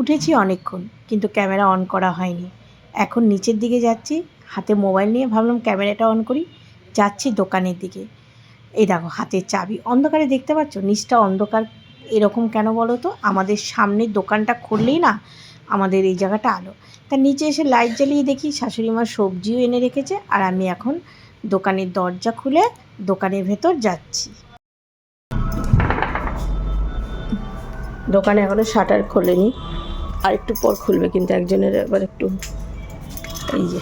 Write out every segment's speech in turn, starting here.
উঠেছি অনেকক্ষণ, কিন্তু ক্যামেরা অন করা হয়নি। এখন নিচের দিকে যাচ্ছি, হাতে মোবাইল নিয়ে ভাবলাম ক্যামেরাটা অন করি, যাচ্ছি দোকানের দিকে। এই দেখো, হাতের চাবি, অন্ধকারে দেখতে পাচ্ছ? নিচটা অন্ধকার, এরকম কেন বলো তো? আমাদের সামনের দোকানটা খুললেই না আমাদের এই জায়গাটা আলো। তা নিচে এসে লাইট জ্বালিয়ে দেখি, শাশুড়ি মা সবজিও এনে রেখেছে, আর আমি এখন দোকানের দরজা খুলে দোকানের ভেতর যাচ্ছি। দোকানে এখনও শাটার খোলেনি। আর একটু পর খুলবে কিন্তু একজনের এবার একটু এই যে।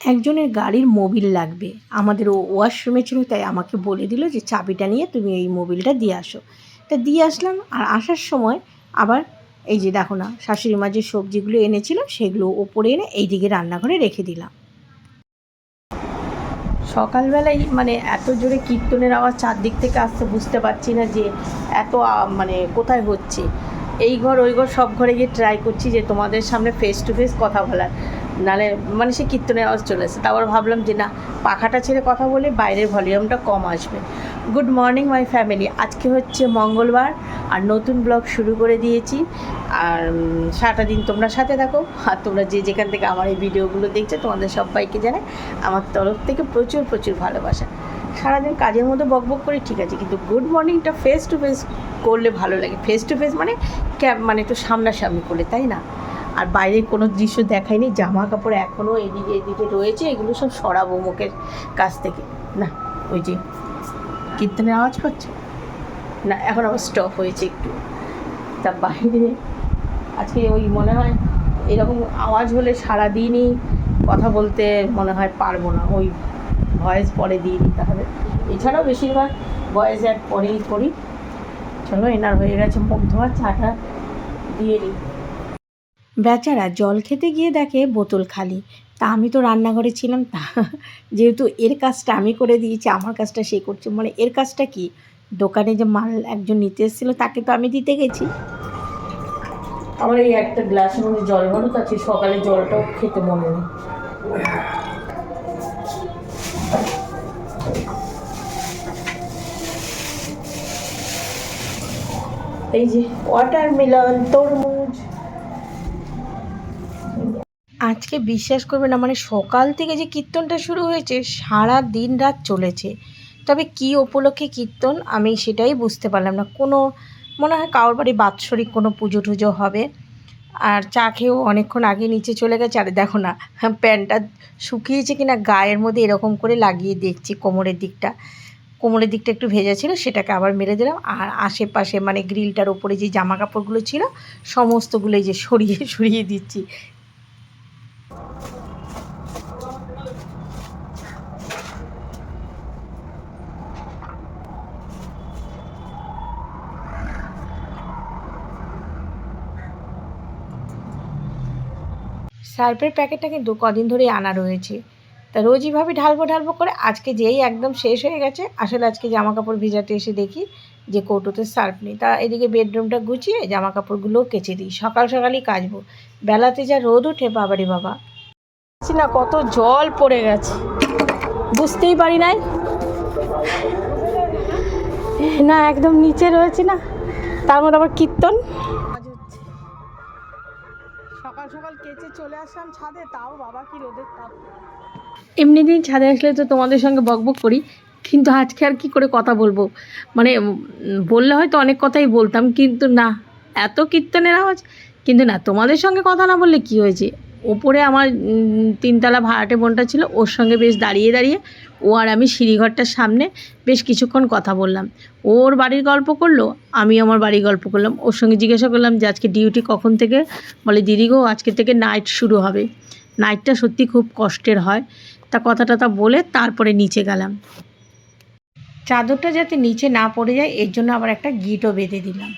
একজনের গাড়ির মোবিল লাগবে। আমাদের ও ওয়াশরুমে ছিল, তাই আমাকে বলে দিল যে চাবিটা নিয়ে তুমি এই মোবিলটা দিয়ে আসো। তা দিয়ে আসলাম আর আসার সময় আবার এই যে দেখো না, শাশুড়ি মা যে সবজিগুলো এনেছিল সেগুলো ওপরে এনে এইদিকে রান্নাঘরে রেখে দিলাম। সকালবেলায় মানে এত জোরে কীর্তনের আওয়াজ চারদিক থেকে আসতে বুঝতে পারছি না যে এত মানে কোথায় হচ্ছে। এই ঘর, ওই ঘর সব ঘরে গিয়ে ট্রাই করছি যে তোমাদের সামনে ফেস টু ফেস কথা বলার। নালে মানে সে কীর্তনের আওয়াজ চলে আসে। তারপর ভাবলাম যে না, পাখাটা ছেড়ে কথা বলে বাইরের ভলিউমটা কম আসবে। গুড মর্নিং মাই ফ্যামিলি আজকে হচ্ছে মঙ্গলবার আর নতুন ব্লগ শুরু করে দিয়েছি। আর সারাটা দিন তোমরা সাথে থাকো আর তোমরা যে যেখান থেকে আমার এই ভিডিওগুলো দেখছ, তোমাদের সবাইকে জানাই আমার তরফ থেকে প্রচুর প্রচুর ভালোবাসা। সারাদিন কাজের মধ্যে বকবক করি ঠিক আছে, কিন্তু গুড মর্নিংটা ফেস টু ফেস করলে ভালো লাগে। ফেস টু ফেস মানে ক্যাব মানে একটু সামনাসামনি করলে, তাই না? আর বাইরের কোনো দৃশ্য দেখায়নি জামা কাপড় এখনও এদিকে এদিকে রয়েছে, এগুলো সব সরাবো মুখের কাছ থেকে। না, ওই যে কীর্তনের আওয়াজ পাচ্ছে না, এখন আবার স্টপ হয়েছে একটু। তা বাইরে, আজকে ওই মনে হয় এরকম আওয়াজ হলে সারাদিনই কথা বলতে মনে হয় পারব না। ওই ভয়েস পরে দিয়ে দিতে হবে। এছাড়াও বেশিরভাগ ভয়েস অ্যাড পরেই করি। চলো, এনার হয়ে গেছে মুখ ধোয়া চাটা দিয়ে নিই বেচারা জল খেতে গিয়ে দেখে বোতল খালি। তা আমি তো রান্নাঘরে ছিলাম, তা যেহেতু এর কাজটা আমি করে দিয়েছি, আমার কাজটা সে করছে। মানে এর কাজটা কি? দোকানে যে মাল একজন নিতে এসেছিল, তাকে তো আমি দিতে গেছি। আমার এই একটা গ্লাসের মধ্যে জল ভরো তো আছে সকালে জলটাও খেতে মনে নেই। এই যে, ওয়াটারমেলন, তরমুজ আজকে বিশ্বাস করবে না মানে সকাল থেকে যে কীর্তনটা শুরু হয়েছে, সারা দিন রাত চলেছে। তবে কি উপলক্ষে কীর্তন, আমি সেটাই বুঝতে পারলাম না। কোনো, মনে হয় কারোর বাড়ি বাৎসরিক কোনো পুজো টুজো হবে। আর চা খেয়েও অনেকক্ষণ আগে নিচে চলে গেছে। আর দেখো না, প্যান্টটা শুকিয়েছে কিনা, গায়ের মধ্যে এরকম করে লাগিয়ে দেখছি কোমরের দিকটা। কোমরের দিকটা একটু ভেজা ছিল, সেটাকে আবার মেরে দিলাম। আর আশেপাশে মানে গ্রিলটার ওপরে যে জামা কাপড়গুলো ছিল, সমস্তগুলোই যে সরিয়ে সরিয়ে দিচ্ছি। সার্ফের প্যাকেটটা কিন্তু কদিন ধরেই আনা রয়েছে। তা রোজই ভাবি ঢালবো ঢালবো করে আজকে যেই একদম শেষ হয়ে গেছে, আসলে আজকে জামা কাপড় ভিজাতে এসে দেখি যে কৌটোতে সার্ফ নেই। তা এদিকে বেডরুমটা গুছিয়ে জামা কাপড়গুলোও কেচে দিই। সকাল সকালই কাচবো। বেলাতে যা রোদ ওঠে বাবারে বাবা। না কত জল পড়ে গেছে। বুঝতেই পারি নাই। না একদম নিচে রয়েছে না। তার মধ্যে আবার কীর্তন। সকাল সকাল কেচে চলে আসলাম ছাদে। তাও বাবা কি রোদের তাপ। এমনি দিন ছাদে আসলে তো তোমাদের সঙ্গে বকবক করি। কিন্তু আজকে আর কি করে কথা বলব? মানে বললে হয়তো অনেক কথাই বলতাম, কিন্তু না, এত কীর্তনের আওয়াজ। কিন্তু না, তোমাদের সঙ্গে কথা না বললে কি হয়েছে? ওপরে আমার তিনতলা ভাড়াটে বোনটা ছিল, ওর সঙ্গে বেশ দাঁড়িয়ে দাঁড়িয়ে ও আর আমি সিঁড়িঘরটার সামনে বেশ কিছুক্ষণ কথা বললাম। ওর বাড়ির গল্প করল, আমি আমার বাড়ির গল্প করলাম। ওর সঙ্গে জিজ্ঞাসা করলাম যে, আজকে ডিউটি কখন থেকে? বলে, দিদি গো, আজকে থেকে নাইট শুরু হবে। নাইটটা সত্যি খুব কষ্টের হয়। তা কথা টথা বলে তারপরে নিচে গেলাম। চাদরটা যাতে নিচে না পড়ে যায়, এর জন্য আবার একটা গিটও বেঁধে দিলাম।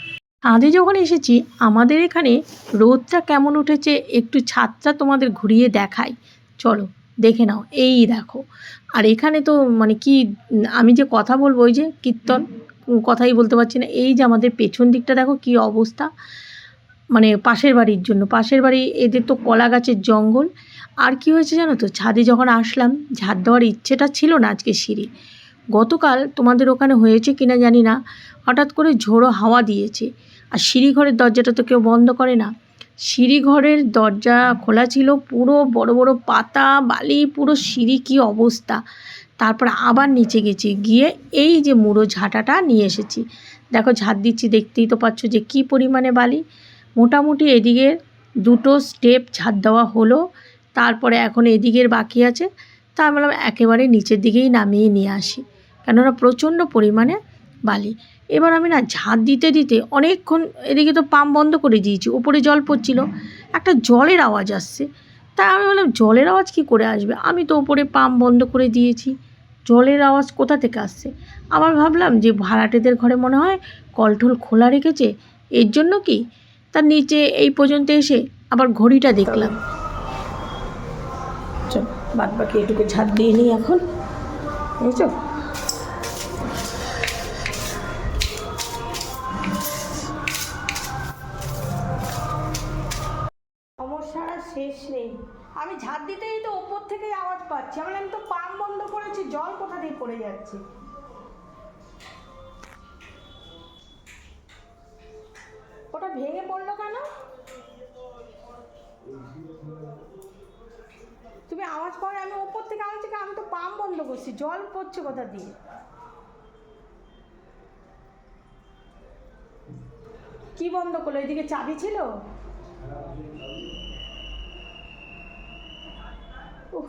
ছাদে যখন এসেছি, আমাদের এখানে রোদটা কেমন উঠেছে, একটু ছাদটা তোমাদের ঘুরিয়ে দেখাই। চলো, দেখে নাও, এই দেখো। আর এখানে তো মানে কি, আমি যে কথা বলব, ওই যে কীর্তন, কথাই বলতে পারছি না। এই যে আমাদের পেছন দিকটা দেখো, কি অবস্থা। মানে পাশের বাড়ির জন্য, পাশের বাড়ি, এদের তো কলা গাছের জঙ্গল। আর কি হয়েছে জানো তো, ছাদে যখন আসলাম, ঝাড় দেওয়ার ইচ্ছেটা ছিল না আজকে সিঁড়ি। গতকাল তোমাদের ওখানে হয়েছে কিনা জানি না। হঠাৎ করে ঝোড়ো হাওয়া দিয়েছে। আর সিঁড়িঘরের দরজাটা তো কেউ বন্ধ করে না। সিঁড়িঘরের দরজা খোলা ছিল, পুরো বড় বড় পাতা, বালি, পুরো সিঁড়ি কী অবস্থা। তারপর আবার নিচে গেছি, গিয়ে এই যে মুড়ো ঝাঁটাটা নিয়ে এসেছি। দেখো ঝাঁট দিচ্ছি, দেখতেই তো পাচ্ছ যে কী পরিমাণে বালি। মোটামুটি এদিকে দুটো স্টেপ ঝাড় দেওয়া হলো, তারপরে এখন এদিকের বাকি আছে। তা বললাম একেবারে নিচের দিকেই নামিয়ে নিয়ে আসি। কেননা প্রচণ্ড পরিমাণে বালি। এবার আমি না ঝাঁট দিতে দিতে অনেকক্ষণ এদিকে তো পাম্প বন্ধ করে দিয়েছি, ওপরে জল পড়ছিল, একটা জলের আওয়াজ আসছে। তাই আমি বললাম, জলের আওয়াজ কি করে আসবে? আমি তো ওপরে পাম্প বন্ধ করে দিয়েছি, জলের আওয়াজ কোথা থেকে আসছে? আবার ভাবলাম যে ভাড়াটেদের ঘরে মনে হয় কলঠল খোলা রেখেছে, এর জন্য কি? তার নিচে এই পর্যন্ত এসে আবার ঘড়িটা দেখলাম। বাদ বাকি এটুকু ঝাড় দিয়ে নিই এখন, বুঝছ? জল কোথা দিয়ে পড়ে যাচ্ছে? ওটা ভেঙে পড়ল কেন? তুমি আওয়াজ পাও আমি ওপর থেকে আওয়াজ থেকে আমি তো পাম বন্ধ করছি জল পড়ছে কোথা দিয়ে? কি বন্ধ করল? এদিকে চাবি ছিল? উফ,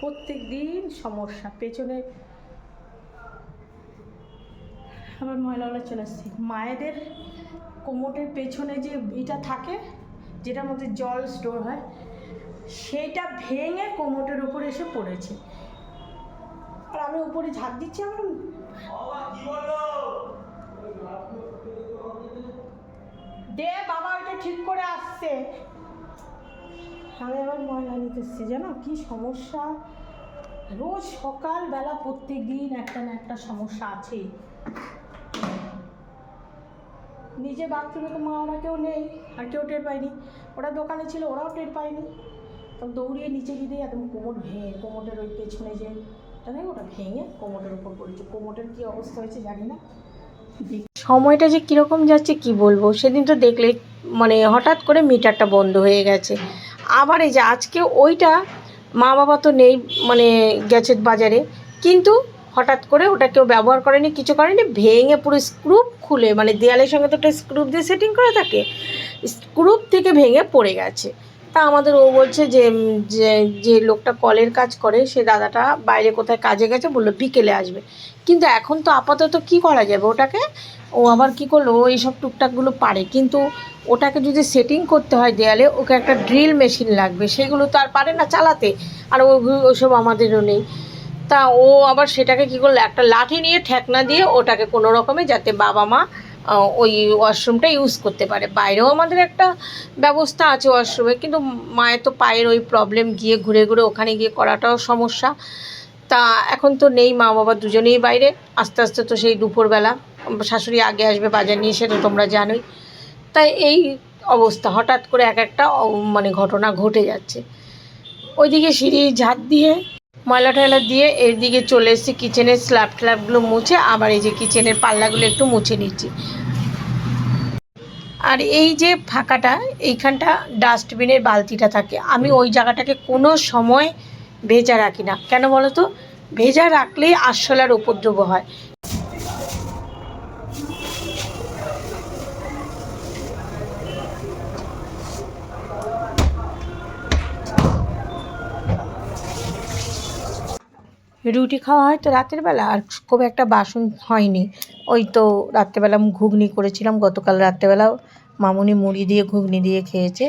প্রত্যেক দিন সমস্যা, পেছনে আবার ময়লাওয়ালা চলে আসছে। মায়েদের কোমরের পেছনে যে ইটা থাকে, যেটার মধ্যে জল স্টোর হয়, সেইটা ভেঙে কোমরের উপরে এসে পড়েছে। আর আমি উপরে ঝাঁক দিচ্ছি আমার? দে বাবা ওইটা ঠিক করে আসছে। আমি আবার ময়লা নিতে এসেছি জানো? কি সমস্যা? রোজ সকালবেলা প্রত্যেক দিন একটা না একটা সমস্যা আছে। নিজে বাথরুমে তো মা ওরা কেউ নেই, আর কেউ টের পায়নি। ওরা দোকানে ছিল, ওরাও টের পায়নি। তখন দৌড়িয়ে নিচে গিয়ে একদম কোমর ভেঙে কোমরের ওই পেছনে যে ওটা ওটা ভেঙে কোমরের উপর পড়েছে। কোমরের কী অবস্থা হয়েছে জানি না। সময়টা যে কীরকম যাচ্ছে কি বলব? সেদিন তো দেখলে মানে হঠাৎ করে মিটারটা বন্ধ হয়ে গেছে। আবার এই যে আজকে ওইটা মা বাবা তো নেই মানে গেছে বাজারে। কিন্তু হঠাৎ করে ওটা কেউ ব্যবহার করেনি, কিছু করেনি, ভেঙে পুরো স্ক্রুপ খুলে মানে দেয়ালের সঙ্গে তো একটা স্ক্রুপ দিয়ে সেটিং করা থাকে, স্ক্রুপ থেকে ভেঙে পড়ে গেছে। তা আমাদের ও বলছে যে যে লোকটা কলের কাজ করে, সে দাদাটা বাইরে কোথায় কাজে গেছে, বলল বিকেলে আসবে। কিন্তু এখন তো আপাতত কি করা যাবে ওটাকে? ও আবার কি করল? ও এইসব টুকটাকগুলো পারে। কিন্তু ওটাকে যদি সেটিং করতে হয় দেয়ালে, ওকে একটা ড্রিল মেশিন লাগবে। সেগুলো তো আর পারে না চালাতে। আর ও ওসব আমাদেরও নেই। তা ও আবার সেটাকে কি করল? একটা লাঠি নিয়ে ঠেকনা দিয়ে ওটাকে কোনো রকমে যাতে বাবা মা ওই ওয়াশরুমটা ইউজ করতে পারে। বাইরেও আমাদের একটা ব্যবস্থা আছে ওয়াশরুমে কিন্তু মায়ের তো পায়ের ওই প্রবলেম গিয়ে ঘুরে ঘুরে ওখানে গিয়ে করাটাও সমস্যা। তা এখন তো নেই মা বাবা দুজনেই বাইরে। আস্তে আস্তে তো সেই দুপুরবেলা শাশুড়ি আগে আসবে বাজার নিয়ে, সেটা তোমরা জানোই। তাই এই অবস্থা, হঠাৎ করে এক একটা মানে ঘটনা ঘটে যাচ্ছে। ওইদিকে সিঁড়ি ঝাঁট দিয়ে, ময়লা টয়লা দিয়ে এর দিকে চলে এসেছি কিচেনের স্ল্যাব ট্ল্যাবগুলো মুছে, আবার এই যে কিচেনের পাল্লাগুলো একটু মুছে নিচ্ছি। আর এই যে ফাঁকাটা, এইখানটা ডাস্টবিনের বালতিটা থাকে। আমি ওই জায়গাটাকে কোনো সময় ভেজা রাখি না। কেন বলো তো? ভেজা রাখলেই আরশোলার উপদ্রব হয়। রুটি খাওয়া হয় তো রাতের বেলা, আর খুব একটা বাসন হয়নি। ওই তো রাত্রেবেলা ঘুগনি করেছিলাম, গতকাল রাত্রেবেলাও মামুনি মুড়ি দিয়ে ঘুগনি দিয়ে খেয়েছে।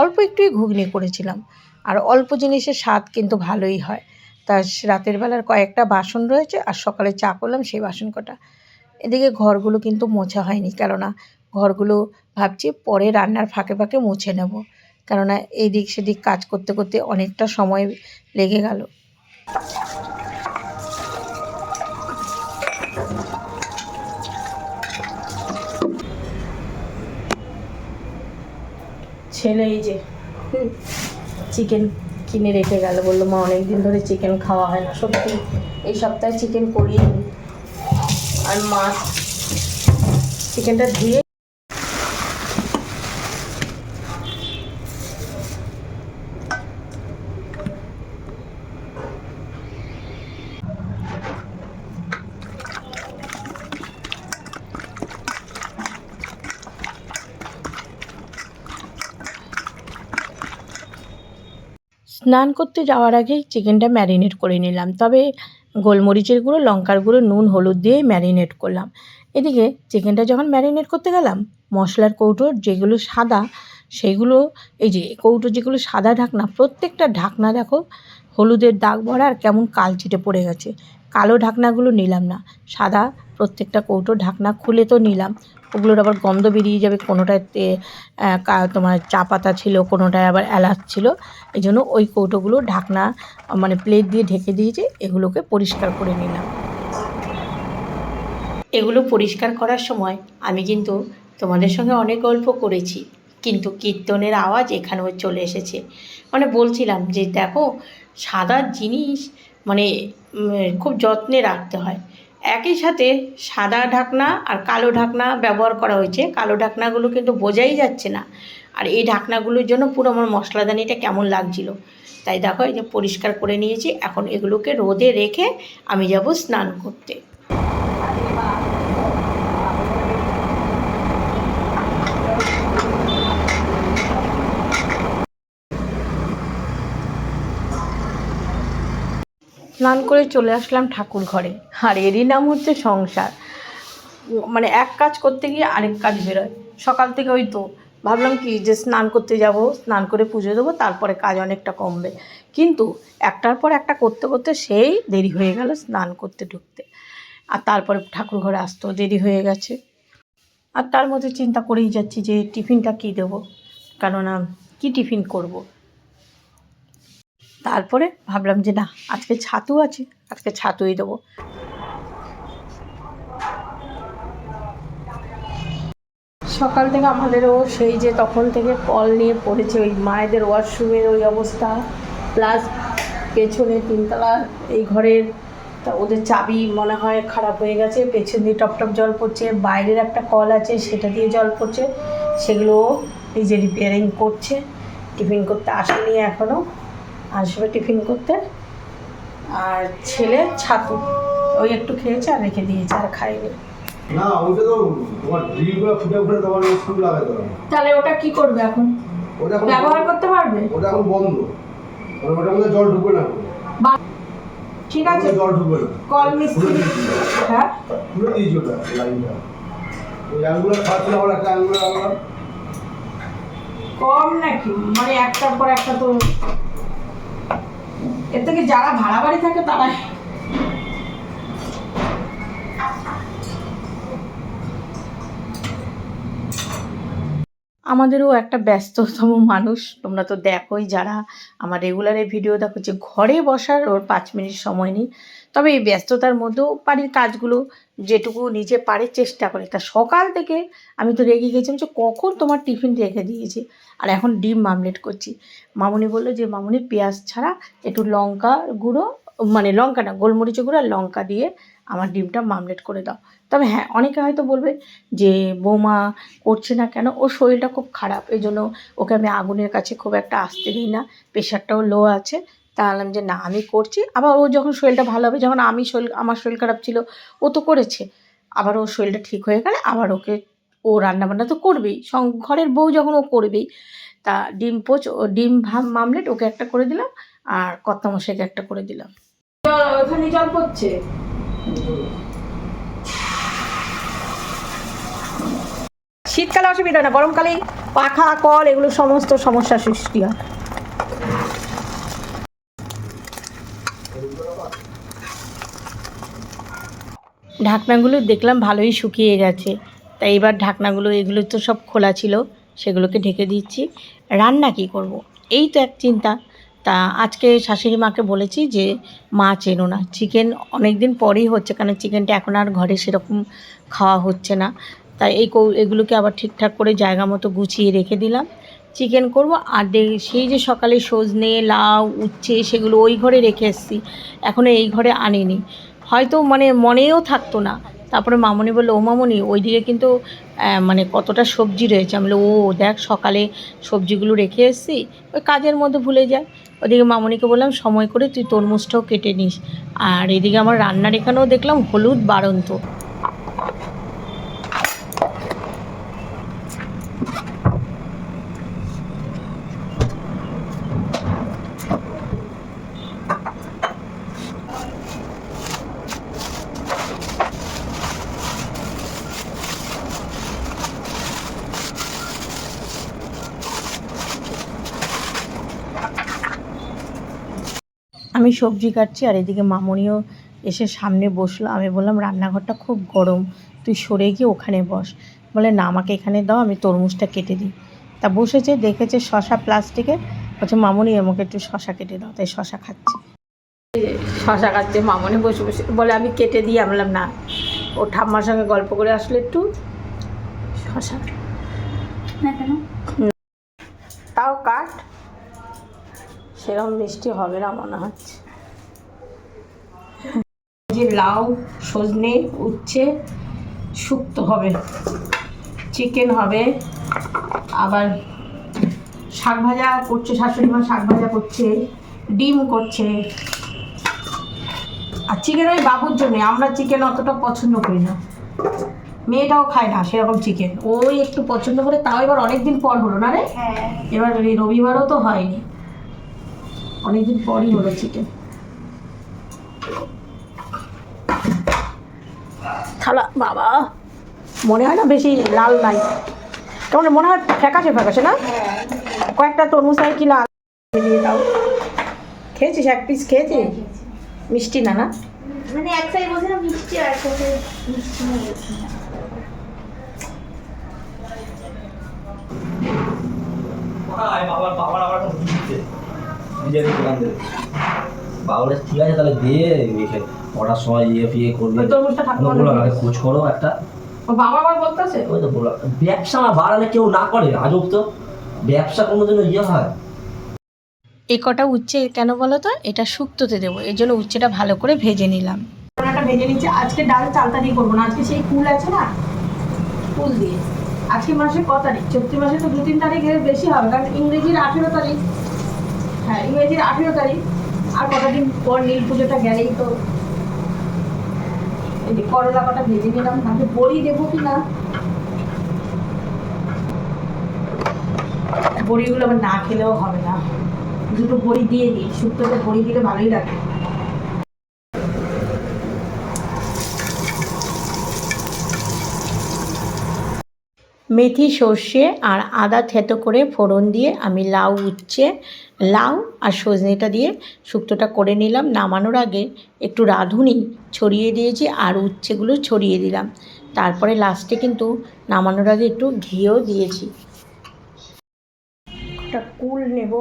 অল্প একটুই ঘুগনি করেছিলাম। আর অল্প জিনিসের স্বাদ কিন্তু ভালোই হয়। তা রাতের বেলার কয়েকটা বাসন রয়েছে, আর সকালে চা করলাম সেই বাসন কটা। এদিকে ঘরগুলো কিন্তু মোছা হয়নি, কেননা ঘরগুলো ভাবছি পরে রান্নার ফাঁকে ফাঁকে মুছে নেব। কেননা এদিক সেদিক কাজ করতে করতে অনেকটা সময় লেগে গেল। ছেলে এই যে চিকেন কিনে রেখে গেল, বলল, মা, অনেকদিন ধরে চিকেন খাওয়া হয় না, সত্যি এই সপ্তাহে চিকেন করিয়ে আর মাছ চিকেনটা ধুয়ে স্নান করতে যাওয়ার আগেই চিকেনটা ম্যারিনেট করে নিলাম। তবে গোলমরিচের গুঁড়ো, লঙ্কার গুঁড়ো, নুন, হলুদ দিয়ে ম্যারিনেট করলাম। এদিকে চিকেনটা যখন ম্যারিনেট করতে গেলাম, মশলার কৌটো যেগুলো সাদা, সেগুলো, এই যে কৌটো যেগুলো সাদা ঢাকনা, প্রত্যেকটা ঢাকনা দেখো, হলুদের দাগ ভরা আর কেমন কালচিটে পড়ে গেছে। কালো ঢাকনাগুলো নিলাম না, সাদা প্রত্যেকটা কৌটো ঢাকনা খুলে তো নিলাম। ওগুলোর আবার গন্ধ বেরিয়ে যাবে, কোনোটাতে তোমার চা পাতা ছিল, কোনোটায় আবার এলাচ ছিল। এই জন্য ওই কৌটোগুলো ঢাকনা মানে প্লেট দিয়ে ঢেকে দিয়েছে এগুলোকে পরিষ্কার করে নিলাম। এগুলো পরিষ্কার করার সময় আমি কিন্তু তোমাদের সঙ্গে অনেক গল্প করেছি, কিন্তু কীর্তনের আওয়াজ এখানেও চলে এসেছে। মানে বলছিলাম যে দেখো, সাদা জিনিস মানে খুব যত্নে রাখতে হয়। একই সাথে সাদা ঢাকনা আর কালো ঢাকনা ব্যবহার করা হয়েছে। কালো ঢাকনাগুলো কিন্তু বোঝাই যাচ্ছে না। আর এই ঢাকনাগুলোর জন্য পুরো আমার মশলাদানিটা কেমন লাগছিল। তাই দেখো, এই যে পরিষ্কার করে নিয়েছি। এখন এগুলোকে রোদে রেখে আমি যাব স্নান করতে। স্নান করে চলে আসলাম ঠাকুর ঘরে। আর এরই নাম হচ্ছে সংসার। মানে এক কাজ করতে গিয়ে আরেক কাজ বেরোয়। সকাল থেকে ওই তো ভাবলাম কি যে স্নান করতে যাব, স্নান করে পুজো দেবো, তারপরে কাজ অনেকটা কমবে। কিন্তু একটার পর একটা করতে করতে সেই দেরি হয়ে গেল স্নান করতে ঢুকতে। আর তারপরে ঠাকুর ঘরে আসতেও দেরি হয়ে গেছে। আর তার মধ্যে চিন্তা করেই যাচ্ছি যে টিফিনটা কী দেবো? কেননা কী টিফিন করব। তারপরে ভাবলাম যে না, আজকে ছাতু আছে, আজকে ছাতুই দেবো। সকাল থেকে আমাদেরও সেই যে তখন থেকে কল নিয়ে পড়েছে, ওই মায়েদের ওয়াশরুমের ওই অবস্থা প্লাস পেছনে তিনতলা এই ঘরের, তা ওদের চাবি মনে হয় খারাপ হয়ে গেছে, পেছন দিয়ে টপ টপ জল পড়ছে, বাইরের একটা কল আছে, সেটা দিয়ে জল পড়ছে, সেগুলো নিজে রিপেয়ারিং করছে, টিফিন করতে আসেনি এখনও আসবে টিফিন করতে। আর ছেলে ছাতু ওই একটু খেয়েছে আর রেখে দিয়েছে আর খায়নি। না ওইটা তো তোমার ড্রিলগুলো ফুটে ফুটে তোমার স্ক্রু লাগাতে হবে। তাহলে ওটা কি করবে এখন? ওটা এখন ব্যবহার করতে পারবে? ওটা এখন বন্ধ। মানে ওটার মধ্যে জল ঢুকবে না ঠিক আছে। জল ঢুকবে না। কল মিস্ত্রি হ্যাঁ? খুলে দিয়েছি ওটা লাইনটা। ওই আঙুলের খাচ্ছিল আবার একটা আঙুলের আবার কম নাকি? মানে একটার পর একটা তো এর থেকে যারা ভাড়া বাড়ি থাকে তারা আমাদেরও একটা ব্যস্ততম মানুষ, তোমরা তো দেখোই যারা আমার রেগুলারে ভিডিও দেখো যে ঘরে বসার ওর পাঁচ মিনিট সময় নেই। তবে এই ব্যস্ততার মধ্যেও বাড়ির কাজগুলো যেটুকু নিজে পারে চেষ্টা করে। তা সকাল থেকে আমি তো রেগে গেছিলাম যে কখন তোমার টিফিন রেখে দিয়েছি। আর এখন ডিম মামলেট করছি। মামুনি বলল যে, মামুনি, পেঁয়াজ ছাড়া একটু লঙ্কা গুঁড়ো মানে লঙ্কা না গোলমরিচ গুঁড়ো আর লঙ্কা দিয়ে আমার ডিমটা মামলেট করে দাও। তবে হ্যাঁ অনেকে হয়তো বলবে যে, বৌমা করছে না কেন? ওর শরীরটা খুব খারাপ। এই জন্য ওকে আমি আগুনের কাছে খুব একটা আসতে দিই না। প্রেশারটাও লো আছে। তা বললাম যে না, আমি করছি। আবার ও যখন শরীরটা ভালো হবে, যখন আমি শরীর, আমার শরীর খারাপ ছিল, ও তো করেছে। আবার ওর শরীরটা ঠিক হয়ে গেলে আবার ওকে, ও রান্নাবান্না তো করবেই। ঘরের বউ যখন ও করবেই, তা ডিম পোচ, ও ডিম ভাম মামলেট, ওকে একটা করে দিলাম, আর কত্তা মশাইকে একটা করে দিলাম। ওখানে জল পড়ছে। শীতকালে অসুবিধা না, গরমকালেই পাখা, কল, এগুলো সমস্ত সমস্যার সৃষ্টি হয়। ঢাকনাগুলো দেখলাম ভালোই শুকিয়ে গেছে। তাই এবার ঢাকনাগুলো, এগুলো তো সব খোলা ছিল, সেগুলোকে ঢেকে দিচ্ছি। রান্না কি করব। এই তো এক চিন্তা। তা আজকে শাশুড়ি মাকে বলেছি যে মাছ এনো না। চিকেন অনেক দিন পরেই হচ্ছে কারণ চিকেনটা এখন আর ঘরে সেরকম খাওয়া হচ্ছে না। তাই এই এগুলোকে আবার ঠিকঠাক করে জায়গা মতো গুছিয়ে রেখে দিলাম। চিকেন করব, আর সেই যে সকালে সজনে, লাউ, উচ্ছে, সেগুলো ওই ঘরে রেখে এসেছি। এখনও এই ঘরে আনিনি। হয়তো মানে মনেও থাকতো না। তারপরে মামনি বলল, ও মামনি, ওইদিকে কিন্তু মানে কতটা সবজি রয়েছে। আমি ও, দেখ, সকালে সবজিগুলো রেখে এসেছি, ওই কাজের মধ্যে ভুলে যায়। ওদিকে মামনিকে বললাম, সময় করে তুই তরমুজটাও কেটে নিস। আর এদিকে আমার রান্নার এখানেও দেখলাম হলুদ বাড়ন্ত। আমি সবজি কাটছি আর এদিকে মামনিও এসে সামনে বসল। আমি বললাম রান্নাঘরটা খুব গরম তুই সরে গিয়ে ওখানে বস। বলে না আমাকে এখানে দাও আমি তরমুজটা কেটে দিই। তা বসেছে দেখেছে শশা প্লাস্টিকে বলছে মামনি আমাকে একটু শশা কেটে দাও। তাই শশা খাচ্ছি। শশা খাচ্ছে মামনি বসে বসে। বলে আমি কেটে দিই। আমি বললাম না ও ঠাম্মার সঙ্গে গল্প করে আসলে একটু। শশা। না কেন? তাও কাট। সেরকম মিষ্টি হবে না মনে হচ্ছে। যে লাউ সজনে উচ্ছে শুক্তো হবে চিকেন হবে আবার শাক ভাজা করছে শাশুড়ি মা শাক ভাজা করছে ডিম করছে। আর চিকেন ওই বাবুর জন্যে আমরা চিকেন অতটা পছন্দ করি না। মেয়েটাও খায় না সেরকম চিকেন ওই একটু পছন্দ করে তাও এবার অনেক দিন পর হলো না রে? হ্যাঁ। এবার রবিবারও তো হয়নি। অনেকদিন পরই হলো চিকেন থালা বাবা মনে হয় না বেশি লাল নাই। কেমন মনে হয় ফ্যাকাশে ফ্যাকাশে না? কয়েকটা তরমুজ আর কি লাল। দিয়ে দাও। খেয়েছিস এক পিস খেয়েছিস? মিষ্টি না না? মানে এক সাইড বলছিলাম মিষ্টি আর এক সাইডে মিষ্টি হয়ে কোথায় বাবার বাবার আবার দোকান দেবে ঠিক আছে তাহলে দিয়ে রেখে কটার সময় ইয়ে ফিয়ে করবে। খোঁজ করো একটা। ও বাবা আবার বলতেছে? ওই তো বললাম ব্যবসা বাড়ালে কেউ না করে আজব তো। ব্যবসা কোনোদিনও ইয়ে হয়। এই কটা উচ্ছে কেন বলো তো? এটা শুক্তোতে দেবো এই জন্য উচ্ছেটা ভালো করে ভেজে নিলাম। একটা ভেজে নিচ্ছি আজকে ডাল চালতা দিয়ে করব না আজকে সেই কুল আছে না? কুল দিয়ে। আজকে মাসে ক তারিখ? চৈত্র মাসে তো দু তিন তারিখে বেশি হবে কারণ ইংরেজির আঠেরো তারিখ। হ্যাঁ ইংরেজির আঠেরো তারিখ, আর কটা দিন পর নীল পুজোটা গেলেই তো এই যে করলা কটা ভেজে নিলাম তাকে বড়ি দেবো কি না? বড়িগুলো আবার না খেলেও হবে না। দুটো বড়ি দিয়ে দিই, শুক্তোতে বড়ি দিলে ভালোই লাগে। মেথি, সর্ষে আর আদা থেতো করে ফোড়ন দিয়ে আমি লাউ উচ্ছে, লাউ আর সজনেটা দিয়ে শুক্তোটা করে নিলাম। নামানোর আগে একটু রাঁধুনি ছড়িয়ে দিয়েছি আর উচ্ছেগুলো ছড়িয়ে দিলাম। তারপরে লাস্টে কিন্তু নামানোর আগে একটু ঘিও দিয়েছি। একটা কুল নেব।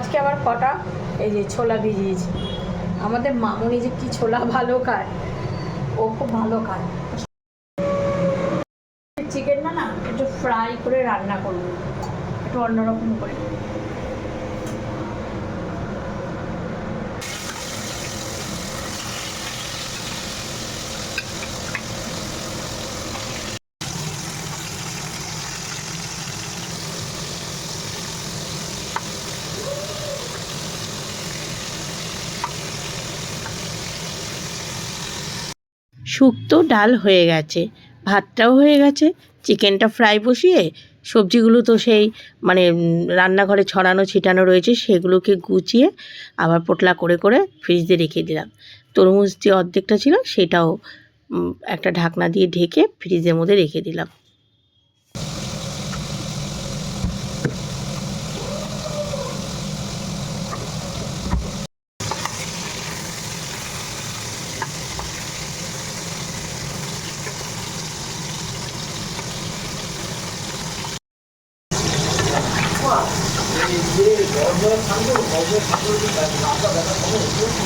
আজকে আবার কটা? এই যে ছোলা ভিজিয়েছি। আমাদের মামুনি যে কি ছোলা ভালো খায়, ও খুব ভালো খায়। চিকেনটা না একটু ফ্রাই করে রান্না করব, একটু অন্যরকম করে। শুক্তো ডাল হয়ে গেছে, ভাতটাও হয়ে গেছে, চিকেনটা ফ্রাই বসিয়ে সবজিগুলো তো সেই মানে রান্নাঘরে ছড়ানো ছিটানো রয়েছে, সেগুলোকে গুছিয়ে আবার পোটলা করে করে ফ্রিজে রেখে দিলাম। তরমুজ যে অর্ধেকটা ছিল সেটাও একটা ঢাকনা দিয়ে ঢেকে ফ্রিজের মধ্যে রেখে দিলাম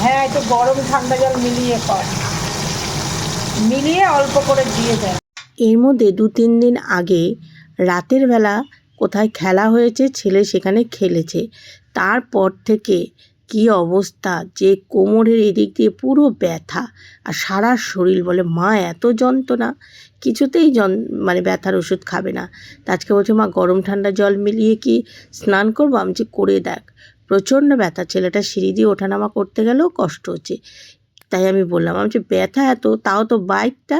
হ্যাঁ একটু গরম ঠান্ডা জল মিলিয়ে কর মিলিয়ে অল্প করে দিয়ে দেয় এর মধ্যে দু তিন দিন আগে রাতের বেলা কোথায় খেলা হয়েছে, ছেলে সেখানে খেলেছে। তারপর থেকে কি অবস্থা, যে কোমরের এদিক দিয়ে পুরো ব্যথা আর সারা শরীর বলে, মা, এত যন্ত্রণা, কিছুতেই জন মানে ব্যথার ওষুধ খাবে না। তা আজকে বলছে, মা, গরম ঠান্ডা জল মিলিয়ে কি স্নান করব? আমি যে করে দেখ। প্রচণ্ড ব্যথা, ছেলেটা সিঁড়ি দিয়ে ওঠানামা করতে গেলেও কষ্ট হচ্ছে। তাই আমি বললাম। আমি ব্যথা এত, তাও তো বাইকটা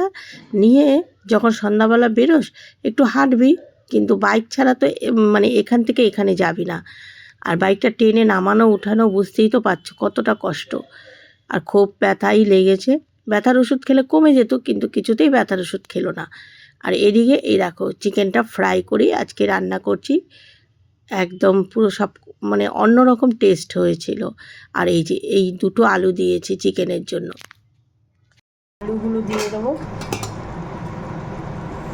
নিয়ে যখন সন্ধ্যাবেলা বেরোস, একটু হাঁটবি। কিন্তু বাইক ছাড়া তো মানে এখান থেকে এখানে যাবি না। আর বাইকটা টেনে নামানো, উঠানো বুঝতেই তো পারছ কতটা কষ্ট। আর খুব ব্যথাই লেগেছে। ব্যথার ওষুধ খেলে কমে যেত, কিন্তু কিছুতেই ব্যথার ওষুধ খেলো না। আর এদিকে এই দেখো চিকেনটা ফ্রাই করি আজকে রান্না করছি। একদম পুরো সব মানে অন্যরকম টেস্ট হয়েছিল। আর এই যে, এই দুটো আলু দিয়েছি চিকেনের জন্য। আলুগুলো দিয়ে দেবো।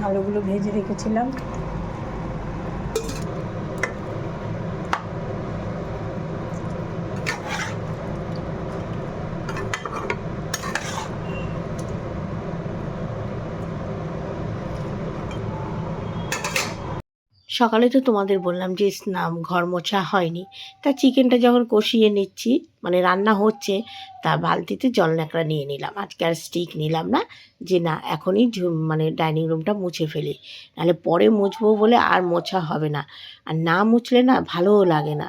আলুগুলো ভেজে রেখেছিলাম। সকালে তো তোমাদের বললাম যে স্নান ঘর মোছা হয়নি। তা চিকেনটা যখন কষিয়ে নিচ্ছি মানে রান্না হচ্ছে, তা বালতিতে জল ন্যাকড়া নিয়ে নিলাম। আজকে আর স্টিক নিলাম না, যে না, এখনই মানে ডাইনিং রুমটা মুছে ফেলি। নাহলে পরে মুছবো বলে আর মোছা হবে না। আর না মুছলে না ভালোও লাগে না।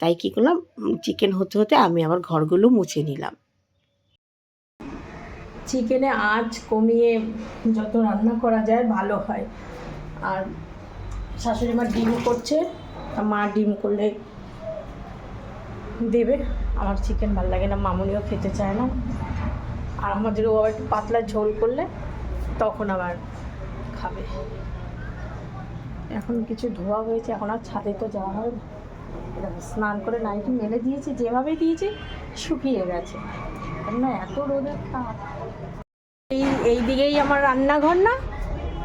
তাই কী করলাম চিকেন হতে হতে আমি আবার ঘরগুলো মুছে নিলাম। চিকেনে আঁচ কমিয়ে যত রান্না করা যায় ভালো হয়। আর শাশুড়ি মা ডিম করছে মা ডিম করলে দেবে। আমার চিকেন ভালো লাগে না, মামুনিও খেতে চায় না। আর আমাদেরও আবার একটু পাতলা ঝোল করলে তখন আবার খাবে। এখন কিছু ধোয়া হয়েছে, এখন আর ছাদে তো যাওয়া হয় স্নান করে নাইটি মেলে দিয়েছি, যেভাবে দিয়েছি, শুকিয়ে গেছে। না এত রোদের তাপ। এই এই দিকেই আমার রান্নাঘর না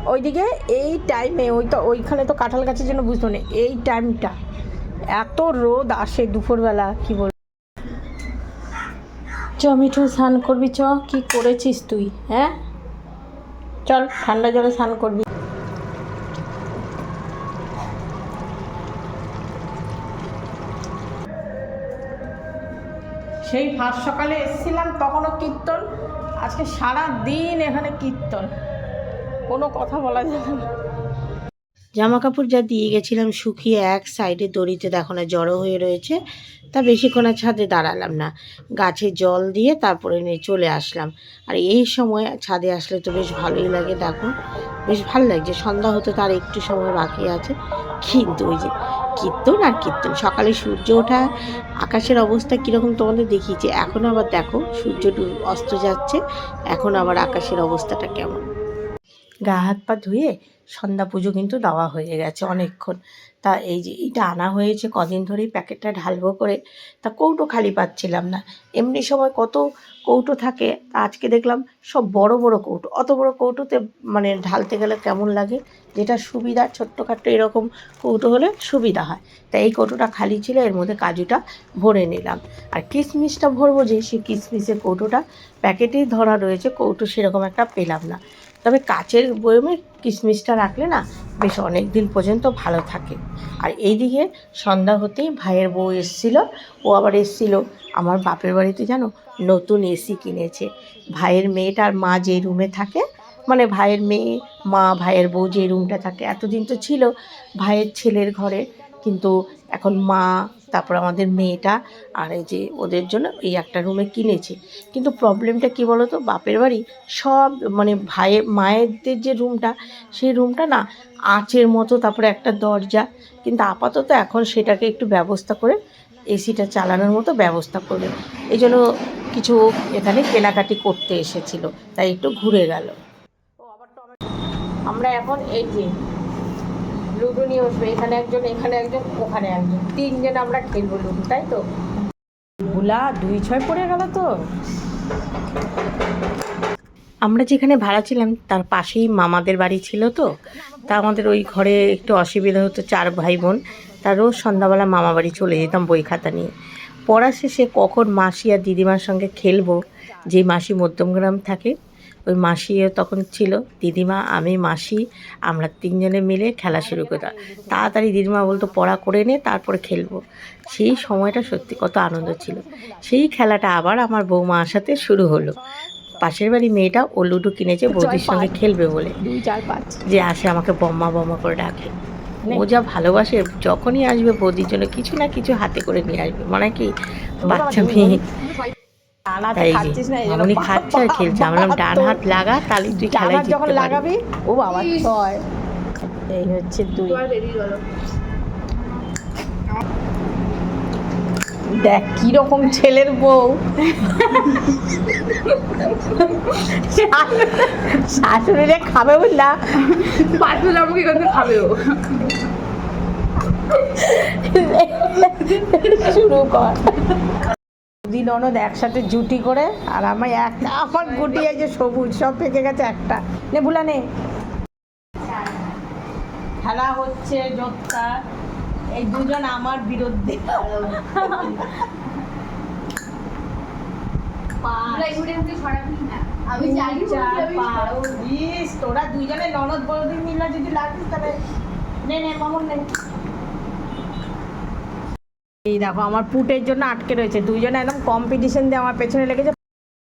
ওইদিকে এই টাইমে ওই তো ওইখানে তো কাঁঠাল গাছের জন্য বুঝতো না, এই টাইমটা এত রোদ আসে দুপুরবেলা, কি বল চ স্নান করবি চ, কি করেছিস তুই হ্যাঁ? চল, ঠান্ডা জলে স্নান করবি। সেই ফার্স্ট সকালে এসেছিলাম, তখনও কীর্তন, আজকে সারা দিন এখানে কীর্তন। কোনো কথা বলা যাবে না। জামা কাপড় যা দিয়ে গেছিলাম শুকিয়ে এক সাইডে দড়িতে দেখো না জড়ো হয়ে রয়েছে, তা বেশিক্ষণ আর ছাদে দাঁড়ালাম না। গাছে জল দিয়ে তারপরে নিয়ে চলে আসলাম। আর এই সময় ছাদে আসলে তো বেশ ভালোই লাগে দেখো। বেশ ভালো লাগছে, সন্ধ্যা হতে তার একটু সময় বাকি আছে। কিন্তু ওই যে কীর্তন আর কীর্তন, সকালে সূর্য ওঠা, আকাশের অবস্থা কীরকম তোমাদের দেখিয়েছে, এখন আবার দেখো সূর্য অস্ত যাচ্ছে, এখন আবার আকাশের অবস্থাটা কেমন। গা হাত পা ধুয়ে সন্ধ্যা পুজো কিন্তু দেওয়া হয়ে গেছে অনেকক্ষণ। তা এই যে এইটা আনা হয়েছে, কদিন ধরেই প্যাকেটটা ঢালবো করে, তা কৌটো খালি পাচ্ছিলাম না। এমনি সময় কত কৌটো থাকে আজকে দেখলাম সব বড় বড় কৌটো। অত বড় কৌটোতে মানে ঢালতে গেলে কেমন লাগে? যেটা সুবিধা, ছোট্টখাট্ট এরকম কৌটো হলে সুবিধা হয়। তাই এই কৌটোটা খালি ছিল, এর মধ্যে কাজুটা ভরে নিলাম। আর কিশমিশটা ভরবো যে, সেই কিশমিশের কৌটোটা প্যাকেটেই ধরা রয়েছে, কৌটো সেরকম একটা পেলাম না। তবে কাচের বয়মে কিশমিশটা রাখলে না বেশ অনেক দিন পর্যন্ত ভালো থাকে। আর এইদিকে সন্ধ্যা হতেই ভাইয়ের বউ এসছিল, ও আবার এসছিল। আমার বাপের বাড়িতে জানো নতুন এসি কিনেছে। ভাইয়ের মেয়েটার মা যে রুমে থাকে মানে ভাইয়ের মেয়ে, মা, ভাইয়ের বউ যে রুমটা থাকে, এতদিন তো ছিল ভাইয়ের ছেলের ঘরে। কিন্তু এখন মা তারপর আমাদের মেয়েটা আর এই যে ওদের জন্য এই একটা রুমে কিনেছে। কিন্তু প্রবলেমটা কি বলো তো বাপের বাড়ি সব মানে ভাইয়ের মায়েদের যে রুমটা সেই রুমটা না আঁচের মতো, তারপরে একটা দরজা। কিন্তু আপাতত এখন সেটাকে একটু ব্যবস্থা করে এসিটা চালানোর মতো ব্যবস্থা করবে। এই জন্য কিছু এখানে কেনাকাটি করতে এসেছিল, তাই একটু ঘুরে গেল। আমরা এখন এই যে লুডো নিয়ে বসবো এখানে একজন এখানে একজন ওখানে একজন। তিনজন আমরা খেলব লুডো তাই তো? ভুলা দুই ছয় পড়ে গেল তো। আমরা যেখানে ভাড়া ছিলাম তার পাশেই মামাদের বাড়ি ছিল তো। তা আমাদের ওই ঘরে একটু অসুবিধা হতো চার ভাই বোন তা রোজ সন্ধ্যাবেলা মামা বাড়ি চলে যেতাম বই খাতা নিয়ে। পড়া শেষে কখন মাসি আর দিদিমার সঙ্গে খেলব যে মাসি মধ্যমগ্রাম থাকে ওই মাসিও তখন ছিল। দিদিমা আমি মাসি আমরা তিনজনে মিলে খেলা শুরু করতাম তাড়াতাড়ি দিদিমা বলতো পড়া করে নে তারপরে খেলব। সেই সময়টা সত্যি কত আনন্দ ছিল। সেই খেলাটা আবার আমার বৌমার সাথে শুরু হলো। পাশের বাড়ি মেয়েটা ও লুডো কিনেছে বৌদির সঙ্গে খেলবে বলে। যে আসে আমাকে বম্মা বম্মা করে ডাকে। ও যা ভালোবাসে যখনই আসবে বৌদির জন্য কিছু না কিছু হাতে করে নিয়ে আসবে। মানে কি? বাচ্চা মেয়ে। তাই যে খাচ্ছে আর খেলছে। আমি ডান হাত লাগা তাহলে তুই খেলায় যখন লাগাবি ও বাবা ছয়। এই হচ্ছে দুই। তোমার বেবি বলো দেখ কি রকম ছেলের বউ। শাশুড়িরে খাবে বুঝলা পাঁচু আমাকে কিন্তু খাবে ও শুরু কর। দুই ননদ একসাথে জুটি করে আর আমার একটা আমার গুটি যে সবুজ সব পেকে গেছে একটা। নে ভুলা নে। খেলা হচ্ছে যোদ্ধা এই দুজন আমার বিরুদ্ধে। তোরা দুইজনে ননদ বৌদি মিলে যদি লাগিস তাহলে। নে নে মামুন নে। এই দেখো আমার পুটের জন্য আটকে রয়েছে। দুইজনে একদম কম্পিটিশন দিয়ে আমার পেছনে লেগেছে।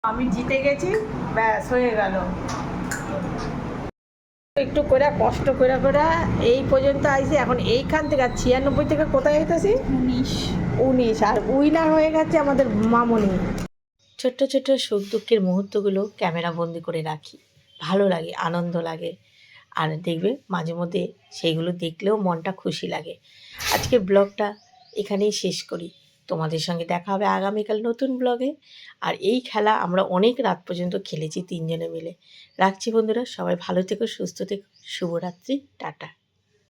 আমি জিতে গেছি ব্যাস হয়ে গেল। একটু করে কষ্ট করে করে এই পর্যন্ত আইসি এখন এইখান থেকে আর ছিয়ানব্বই থেকে কোথায় হইতেছি উনিশ। উনিশ আর উইনার হয়ে গেছে আমাদের মামনি। ছোট্ট ছোট্ট সুখ দুঃখের মুহূর্তগুলো ক্যামেরা বন্দি করে রাখি। ভালো লাগে আনন্দ লাগে। আর দেখবে মাঝে মধ্যে সেইগুলো দেখলেও মনটা খুশি লাগে। আজকে ব্লগটা এখানেই শেষ করি। তোমাদের সঙ্গে দেখা হবে আগামীকাল নতুন ব্লগে আর এই খেলা আমরা অনেক রাত পর্যন্ত খেলেছি তিনজনে মিলে। রাখছি বন্ধুরা, সবাই ভালো থেকো, সুস্থ থেকো। শুভরাত্রি, টাটা।